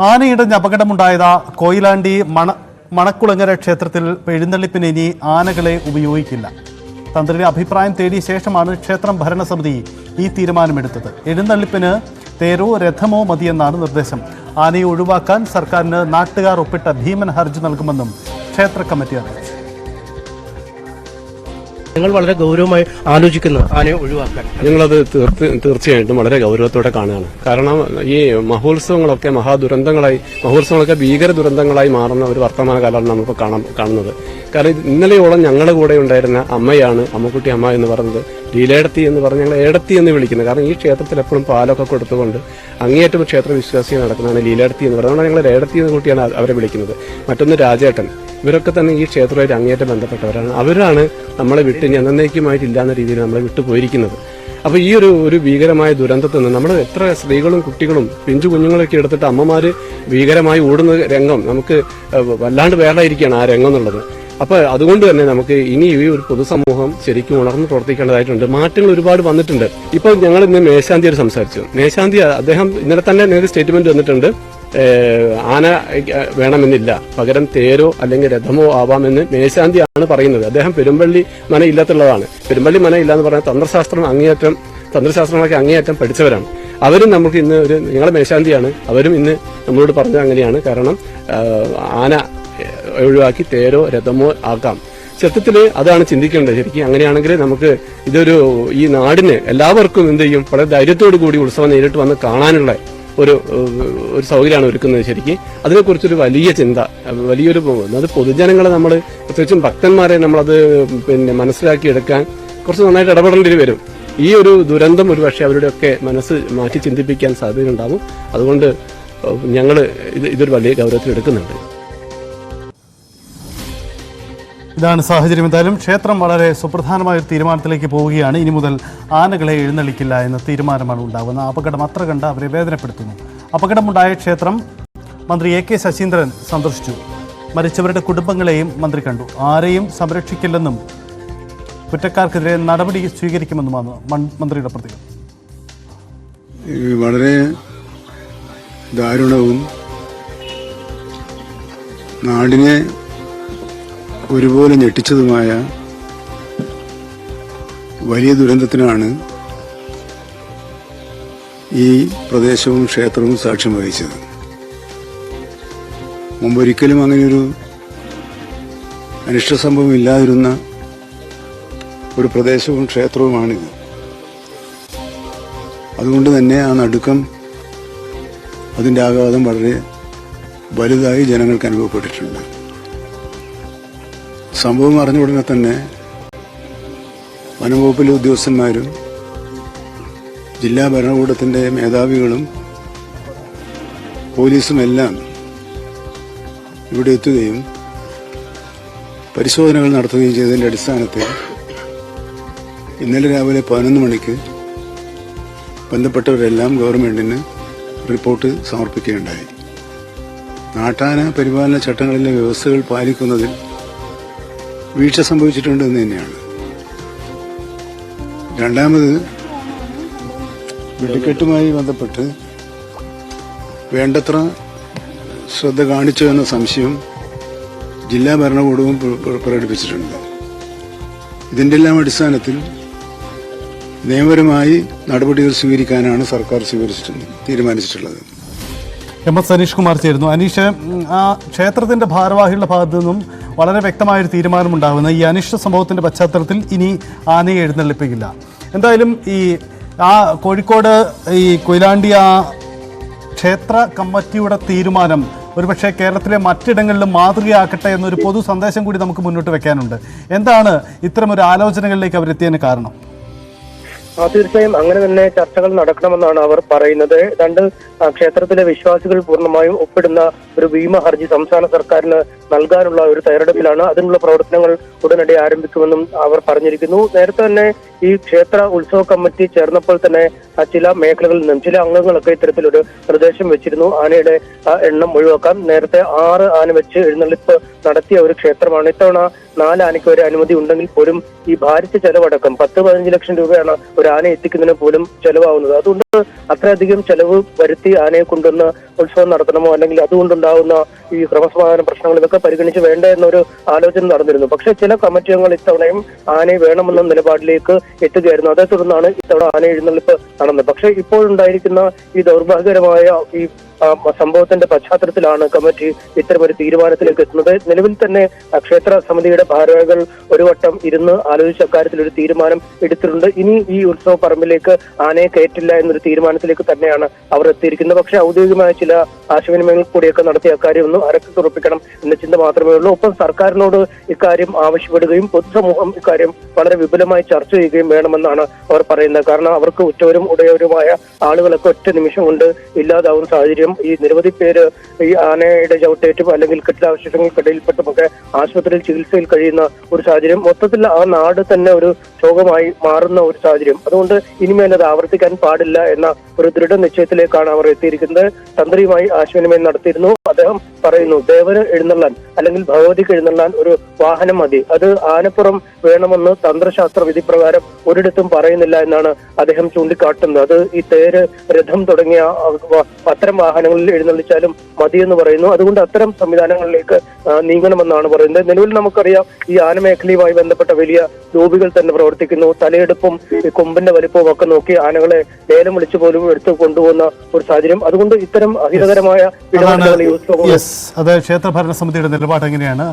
ആനയിടഞ്ഞ് അപകടമുണ്ടായത് കൊയിലാണ്ടി മണ മണക്കുളങ്ങര ക്ഷേത്രത്തിൽ എഴുന്നള്ളിപ്പിന് ഇനി ആനകളെ ഉപയോഗിക്കില്ല. തന്ത്രിയുടെ അഭിപ്രായം തേടിയ ശേഷമാണ് ക്ഷേത്രം ഭരണസമിതി ഈ തീരുമാനമെടുത്തത്. എഴുന്നള്ളിപ്പിന് തേരോ രഥമോ മതിയെന്നാണ് നിർദ്ദേശം. ആനയെ ഒഴിവാക്കാൻ സർക്കാരിന് നാട്ടുകാർ ഒപ്പിട്ട ഭീമൻ ഹർജി നൽകുമെന്നും ക്ഷേത്ര കമ്മിറ്റി അറിയിച്ചു. നിങ്ങൾ വളരെ ഗൗരവമായി ആലോചിക്കുന്നു ആനയെ ഒഴിവാക്കാൻ. ഞങ്ങളത് തീർച്ചയായിട്ടും വളരെ ഗൗരവത്തോടെ കാണുകയാണ്. കാരണം ഈ മഹോത്സവങ്ങളൊക്കെ മഹാദുരന്തങ്ങളായി മഹോത്സവങ്ങളൊക്കെ ഭീകര ദുരന്തങ്ങളായി മാറുന്ന ഒരു വർത്തമാന കാലമാണ് നമുക്ക് കാണുന്നത്. കാരണം ഇന്നലെയോളം ഞങ്ങളുടെ കൂടെ ഉണ്ടായിരുന്ന അമ്മയാണ് അമ്മക്കുട്ടി അമ്മ എന്ന് പറയുന്നത് ലീലേടത്തി എന്ന് പറഞ്ഞ് ഞങ്ങൾ ഏടത്തി എന്ന് വിളിക്കുന്നത്. കാരണം ഈ ക്ഷേത്രത്തിൽ എപ്പോഴും പാലൊക്കെ കൊടുത്തുകൊണ്ട് അങ്ങേയറ്റം ക്ഷേത്ര വിശ്വാസി നടക്കുന്നതാണ് ലീലേടത്തി എന്ന് പറയുന്നത് ഞങ്ങൾ ഏടത്തി എന്ന് കുട്ടിയാണ് അവരെ വിളിക്കുന്നത്. മറ്റൊന്ന് രാജേട്ടൻ. ഇവരൊക്കെ തന്നെ ഈ ക്ഷേത്രമായിട്ട് അങ്ങേറ്റം ബന്ധപ്പെട്ടവരാണ്. അവരാണ് നമ്മളെ വിട്ട് ഇനി എന്നേക്കുമായിട്ട് ഇല്ലാന്ന രീതിയിൽ നമ്മളെ വിട്ടു പോയിരിക്കുന്നത്. അപ്പോൾ ഈ ഒരു ഒരു ഭീകരമായ ദുരന്തത്തിൽ നിന്ന് നമ്മൾ എത്ര സ്ത്രീകളും കുട്ടികളും പിഞ്ചു കുഞ്ഞുങ്ങളൊക്കെ എടുത്തിട്ട് അമ്മമാര് ഭീകരമായി ഓടുന്ന രംഗം നമുക്ക് വല്ലാണ്ട് വേറെയിരിക്കുകയാണ് ആ രംഗം എന്നുള്ളത്. അപ്പോൾ അതുകൊണ്ട് തന്നെ നമുക്ക് ഇനി ഈ ഒരു പൊതുസമൂഹം ശരിക്കും ഉണർന്ന് പ്രവർത്തിക്കേണ്ടതായിട്ടുണ്ട്. മാറ്റങ്ങൾ ഒരുപാട് വന്നിട്ടുണ്ട്. ഇപ്പോൾ ഞങ്ങൾ ഇന്ന് മേശാന്തിയോട് സംസാരിച്ചു. മേശാന്തി അദ്ദേഹം ഇന്നലെ തന്നെ നേരെ സ്റ്റേറ്റ്മെന്റ് വന്നിട്ടുണ്ട് ആന വേണമെന്നില്ല. പകരം തേരോ അല്ലെങ്കിൽ രഥമോ ആവാമെന്ന് മേശാന്തിയാണ് പറയുന്നത്. അദ്ദേഹം പെരുമ്പള്ളി മന ഇല്ലാത്തുള്ളതാണ് പെരുമ്പള്ളി മന ഇല്ലാന്ന് പറഞ്ഞാൽ തന്ത്രശാസ്ത്രം അങ്ങേയറ്റം തന്ത്രശാസ്ത്രങ്ങളൊക്കെ അങ്ങേയറ്റം പഠിച്ചവരാണ്. അവരും നമുക്ക് ഇന്ന് ഒരു നിങ്ങളെ മേശാന്തിയാണ്. അവരും ഇന്ന് നമ്മളോട് പറഞ്ഞത് അങ്ങനെയാണ്. കാരണം ആന ഒഴിവാക്കി തേരോ രഥമോ ആക്കാം. സത്യത്തിൽ അതാണ് ചിന്തിക്കേണ്ടത്. ശരിക്കും അങ്ങനെയാണെങ്കിൽ നമുക്ക് ഇതൊരു ഈ നാടിന് എല്ലാവർക്കും എന്ത് ചെയ്യും? വളരെ ധൈര്യത്തോടു കൂടി ഉത്സവം നേരിട്ട് വന്ന് കാണാനുള്ള ഒരു ഒരു സൗകര്യമാണ് ഒരുക്കുന്നത് ശരിക്കും. അതിനെക്കുറിച്ചൊരു വലിയ ചിന്ത വലിയൊരു അത് പൊതുജനങ്ങളെ നമ്മൾ പ്രത്യേകിച്ചും ഭക്തന്മാരെ നമ്മളത് പിന്നെ മനസ്സിലാക്കിയെടുക്കാൻ കുറച്ച് നന്നായിട്ട് ഇടപെടേണ്ടി വരും ഈ ഒരു ദുരന്തം ഒരു പക്ഷേ അവരുടെയൊക്കെ മനസ്സ് മാറ്റി ചിന്തിപ്പിക്കാൻ സാധ്യതയുണ്ടാവും. അതുകൊണ്ട് ഞങ്ങൾ ഇത് ഇതൊരു വലിയ ഗൗരവത്തിൽ എടുക്കുന്നുണ്ട് ഇതാണ് സാഹചര്യം. എന്തായാലും ക്ഷേത്രം വളരെ സുപ്രധാനമായ ഒരു തീരുമാനത്തിലേക്ക് പോവുകയാണ്. ഇനി മുതൽ ആനകളെ എഴുന്നള്ളിക്കില്ല എന്ന തീരുമാനമാണ് ഉണ്ടാകുന്നത്. അപകടം അത്ര കണ്ട് അവരെ വേദനപ്പെടുത്തുന്നു. അപകടമുണ്ടായ ക്ഷേത്രം മന്ത്രി എ കെ ശശീന്ദ്രൻ സന്ദർശിച്ചു. മരിച്ചവരുടെ കുടുംബങ്ങളെയും മന്ത്രി കണ്ടു. ആരെയും സംരക്ഷിക്കില്ലെന്നും കുറ്റക്കാർക്കെതിരെ നടപടി സ്വീകരിക്കുമെന്നുമാണ് മന്ത്രിയുടെ പ്രതികരണം. വളരെ ദാരുണവും നാടിനെ ഒരുപോലെ ഞെട്ടിച്ചതുമായ വലിയ ദുരന്തത്തിനാണ് ഈ പ്രദേശവും ക്ഷേത്രവും സാക്ഷ്യം വഹിച്ചത്. മുമ്പൊരിക്കലും അങ്ങനെയൊരു അനിഷ്ട സംഭവം ഇല്ലാതിരുന്ന ഒരു പ്രദേശവും ക്ഷേത്രവുമാണിത്. അതുകൊണ്ട് തന്നെ ആ നടുക്കം അതിന്റെ ആഘാതം വളരെ വലുതായി ജനങ്ങൾക്ക് അനുഭവപ്പെട്ടിട്ടുണ്ട്. സംഭവം അറിഞ്ഞ ഉടനെ തന്നെ വനംവകുപ്പിലെ ഉദ്യോഗസ്ഥന്മാരും ജില്ലാ ഭരണകൂടത്തിന്റെ മേധാവികളും പോലീസും എല്ലാം ഇവിടെ എത്തുകയും പരിശോധനകൾ നടത്തുകയും ചെയ്തതിന്റെ അടിസ്ഥാനത്തിൽ ഇന്നലെ രാവിലെ പതിനൊന്ന് മണിക്ക് ബന്ധപ്പെട്ടവരെല്ലാം ഗവൺമെന്റിന് റിപ്പോർട്ട് സമർപ്പിക്കുകയുണ്ടായി. നാട്ടാന പരിപാലന ചട്ടങ്ങളിലെ വ്യവസ്ഥകൾ പാലിക്കുന്നതിൽ വീഴ്ച സംഭവിച്ചിട്ടുണ്ട് എന്ന് തന്നെയാണ്. രണ്ടാമത് വെടിക്കെട്ടുമായി ബന്ധപ്പെട്ട് വേണ്ടത്ര ശ്രദ്ധ കാണിച്ചു എന്ന സംശയം ജില്ലാ ഭരണകൂടവും പ്ര- പ്ര- പ്രകടിപ്പിച്ചിട്ടുണ്ട്. ഇതിന്റെ എല്ലാം അടിസ്ഥാനത്തിൽ നിയമപരമായി നടപടികൾ സ്വീകരിക്കാനാണ് സർക്കാർ സ്വീകരിച്ചിട്ടുള്ളത് തീരുമാനിച്ചിട്ടുള്ളത്. എം എസ് അനീഷ് കുമാർ ചേരുന്നു. അനീഷ് ആ ക്ഷേത്രത്തിന്റെ ഭാരവാഹികളുടെ ഭാഗത്തു നിന്നും വളരെ വ്യക്തമായൊരു തീരുമാനമുണ്ടാകുന്നത് ഈ അനിഷ്ട സംഭവത്തിന്റെ പശ്ചാത്തലത്തിൽ ഇനി ആനയെ എഴുന്നള്ളിപ്പിക്കില്ല. എന്തായാലും ഈ ആ കോഴിക്കോട് ഈ കൊയിലാണ്ടി ആ ക്ഷേത്ര കമ്മിറ്റിയുടെ തീരുമാനം ഒരുപക്ഷെ കേരളത്തിലെ മറ്റിടങ്ങളിലും മാതൃകയാക്കട്ടെ എന്നൊരു പൊതു സന്ദേശം കൂടി നമുക്ക് മുന്നോട്ട് വെക്കാനുണ്ട്. എന്താണ് ഇത്തരം ഇത്തരമൊരു ആലോചനകളിലേക്ക് അവരെത്തിയതിന് കാരണം? തീർച്ചയായും അങ്ങനെ തന്നെ ചർച്ചകൾ നടക്കണമെന്നാണ് അവർ പറയുന്നത്. രണ്ട് ക്ഷേത്രത്തിലെ വിശ്വാസികൾ പൂർണമായും ഒപ്പിടുന്ന ഒരു ഭീമ ഹർജി സംസ്ഥാന സർക്കാരിന് നൽകാനുള്ള ഒരു തയ്യാറെടുപ്പിലാണ്. അതിനുള്ള പ്രവർത്തനങ്ങൾ ഉടനടി ആരംഭിക്കുമെന്നും അവർ പറഞ്ഞിരിക്കുന്നു. നേരത്തെ തന്നെ ഈ ക്ഷേത്ര ഉത്സവ കമ്മിറ്റി ചേർന്നപ്പോൾ തന്നെ ചില മേഖലകളിൽ നിന്നും ചില അംഗങ്ങളൊക്കെ ഇത്തരത്തിലൊരു നിർദ്ദേശം വെച്ചിരുന്നു. ആനയുടെ എണ്ണം ഒഴിവാക്കാൻ നേരത്തെ ആറ് ആന വെച്ച് എഴുന്നള്ളിപ്പ് നടത്തിയ ഒരു ക്ഷേത്രമാണ്. ഇത്തവണ നാല് ആനയ്ക്ക് ഒരു അനുമതി ഉണ്ടെങ്കിൽ പോലും ഈ ഭാരിച്ച ചെലവടക്കം പത്ത് പതിനഞ്ച് ലക്ഷം രൂപയാണ് ഒരു ആന എത്തിക്കുന്നതിന് പോലും ചെലവാകുന്നത്. അതുകൊണ്ട് അവർക്ക് അത്രയധികം ചെലവ് വരുത്തി ആനയെ കൊണ്ടുവന്ന് ഉത്സവം നടത്തണമോ അല്ലെങ്കിൽ അതുകൊണ്ടുണ്ടാകുന്ന ഈ ക്രമസമാധാന പ്രശ്നങ്ങൾ ഇതൊക്കെ പരിഗണിച്ച് വേണ്ട എന്നൊരു ആലോചന നടന്നിരുന്നു. പക്ഷെ ചില കമ്മിറ്റി അംഗങ്ങൾ ഇത്തവണയും ആനയെ വേണമെന്ന നിലപാടിലേക്ക് എത്തുകയായിരുന്നു. അതേ തുടർന്നാണ് ഇത്തവണ ആന എഴുന്നള്ളിപ്പ് നടന്നത്. പക്ഷേ ഇപ്പോഴുണ്ടായിരിക്കുന്ന ഈ ദൗർഭാഗ്യകരമായ ഈ സംഭവത്തിന്റെ പശ്ചാത്തലത്തിലാണ് കമ്മിറ്റി ഇത്തരമൊരു തീരുമാനത്തിലേക്ക് എത്തുന്നത്. നിലവിൽ തന്നെ ക്ഷേത്ര സമിതിയുടെ ഭാരവാഹികൾ ഒരു വട്ടം ഇരുന്ന് ആലോചിച്ച അക്കാര്യത്തിൽ ഒരു തീരുമാനം എടുത്തിട്ടുണ്ട്. ഇനി ഈ ഉത്സവ പറമ്പിലേക്ക് ആനയെ കയറ്റില്ല എന്നൊരു തീരുമാനത്തിലേക്ക് തന്നെയാണ് അവർ എത്തിയിരിക്കുന്നത്. പക്ഷേ ഔദ്യോഗികമായ ചില ആശയവിനിമയങ്ങൾ കൂടിയൊക്കെ നടത്തിയ കാര്യമൊന്നും ഒന്ന് അരക്കുറപ്പിക്കണം എന്ന ചിന്ത മാത്രമേ ഉള്ളൂ. ഒപ്പം സർക്കാരിനോട് ഇക്കാര്യം ആവശ്യപ്പെടുകയും പൊതുസമൂഹം ഇക്കാര്യം വളരെ വിപുലമായി ചർച്ച ചെയ്യുകയും വേണമെന്നാണ് അവർ പറയുന്നത്. കാരണം അവർക്ക് ഉറ്റവരും ഉടയവരുമായ ആളുകളൊക്കെ ഒറ്റ നിമിഷം കൊണ്ട് ഇല്ലാതാവുന്ന സാഹചര്യം ഈ നിരവധി പേര് ഈ ആനയുടെ ചവിട്ടേറ്റും അല്ലെങ്കിൽ കെട്ടിടാവശിഷ്ടങ്ങൾക്കിടയിൽപ്പെട്ടുമൊക്കെ ആശുപത്രിയിൽ ചികിത്സയിൽ കഴിയുന്ന ഒരു സാഹചര്യം. മൊത്തത്തിൽ ആ നാട് തന്നെ ഒരു ശോകമായി മാറുന്ന ഒരു സാഹചര്യം. അതുകൊണ്ട് ഇനിമേൽ അത് ആവർത്തിക്കാൻ പാടില്ല എന്ന ഒരു ദൃഢനിശ്ചയത്തിലേക്കാണ് അവർ എത്തിയിരിക്കുന്നത്. തന്ത്രിയുമായി ആശയവിനിമയം നടത്തിയിരുന്നു. അദ്ദേഹം പറയുന്നു ദേവന് എഴുന്നള്ളാൻ അല്ലെങ്കിൽ ഭഗവതിക്ക് എഴുന്നള്ളാൻ ഒരു വാഹനം മതി. അത് ആനപ്പുറം വേണമെന്ന് തന്ത്രശാസ്ത്ര വിധി പ്രകാരം ഒരിടത്തും പറയുന്നില്ല എന്നാണ് അദ്ദേഹം ചൂണ്ടിക്കാട്ടുന്നത്. അത് ഈ തേര് രഥം തുടങ്ങിയ അത്തരം വ- അത്തരം വാഹനങ്ങളിൽ എഴുന്നള്ളിച്ചാലും മതിയെന്ന് പറയുന്നു. അതുകൊണ്ട് അത്തരം സംവിധാനങ്ങളിലേക്ക് നീങ്ങണമെന്നാണ് പറയുന്നത്. നിലവിൽ നമുക്കറിയാം ഈ ആനമേഖലയുമായി ബന്ധപ്പെട്ട വലിയ ലോബികൾ തന്നെ പ്രവർത്തിക്കുന്നു. തലയെടുപ്പും ഈ കൊമ്പിന്റെ വലിപ്പവും ഒക്കെ നോക്കി ആനകളെ ലേലം വിളിച്ചു പോലും എടുത്തു കൊണ്ടുപോകുന്ന ഒരു സാഹചര്യം. അതുകൊണ്ട് ഇത്തരം അഹിതകരമായ യെസ് അത് ക്ഷേത്ര ഭരണസമിതിയുടെ നിലപാട് എങ്ങനെയാണ്?